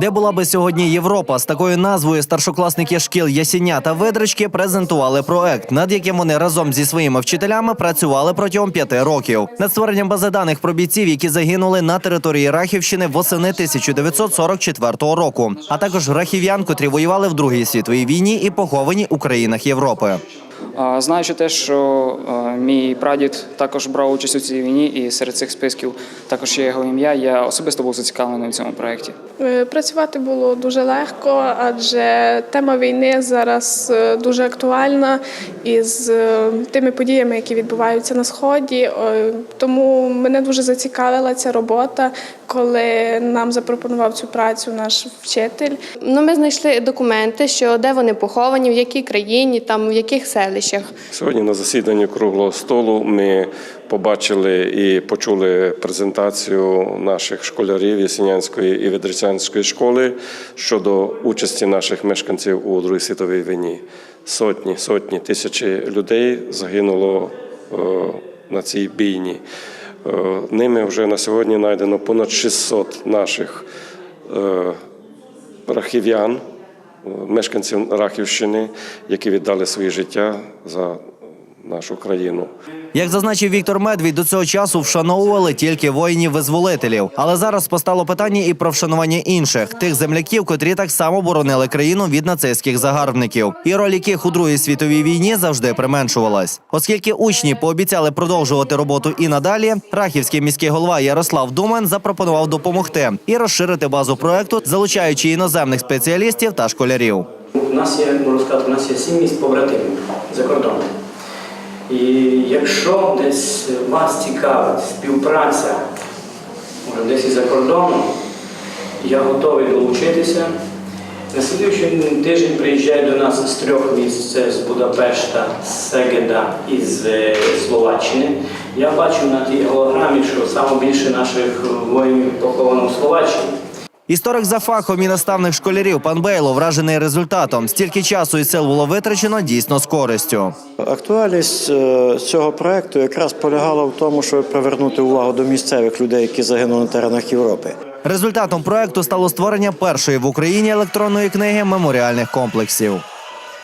Де була би сьогодні Європа з такою назвою старшокласники шкіл Ясіня та Ведрички презентували проект, над яким вони разом зі своїми вчителями працювали протягом п'яти років. Над створенням бази даних про бійців, які загинули на території Рахівщини восени 1944 року, а також рахів'ян, котрі воювали в Другій світовій війні і поховані у країнах Європи. Знаючи те, що е, мій прадід також брав участь у цій війні, і серед цих списків також є його ім'я, я особисто був зацікавлений у цьому проєкті. Е, Працювати було дуже легко, адже тема війни зараз е, дуже актуальна із тими подіями, які відбуваються на сході. Тому мене дуже зацікавила ця робота, коли нам запропонував цю працю наш вчитель. Ну, ми знайшли документи, що де вони поховані, в якій країні, там в яких селищах. Сьогодні на засіданні круглого столу ми побачили і почули презентацію наших школярів Ясінянської і Ведрицянської школи щодо участі наших мешканців у Другій світовій війні. Сотні, сотні тисячі людей загинуло е, на цій бійні. Е, Ними вже на сьогодні знайдено понад 600 наших е, рахів'ян, е, мешканців Рахівщини, які віддали своє життя за нашу країну. Як зазначив Віктор Медвідь, до цього часу вшановували тільки воїнів-визволителів. Але зараз постало питання і про вшанування інших тих земляків, котрі так само боронили країну від нацистських загарбників, і роль яких у другій світовій війні завжди применшувалась. Оскільки учні пообіцяли продовжувати роботу і надалі, рахівський міський голова Ярослав Думен запропонував допомогти і розширити базу проекту, залучаючи іноземних спеціалістів та школярів. У нас є, можу сказати, у нас є сім міст побратимів за кордоном. Якщо десь вас цікавить співпраця, може десь і за кордоном, я готовий долучитися. На слідуючий тиждень приїжджає до нас з трьох міст це з Будапешта, з Сегеда і з е, Словаччини. Я бачу на тій голограмі, що саме більше наших воїнів поховано в Словаччині. Історик за фахом і наставник школярів пан Бейло вражений результатом. Стільки часу і сил було витрачено дійсно з користю. Актуальність е, цього проекту якраз полягала в тому, щоб привернути увагу до місцевих людей, які загинули на теренах Європи. Результатом проекту стало створення першої в Україні електронної книги меморіальних комплексів.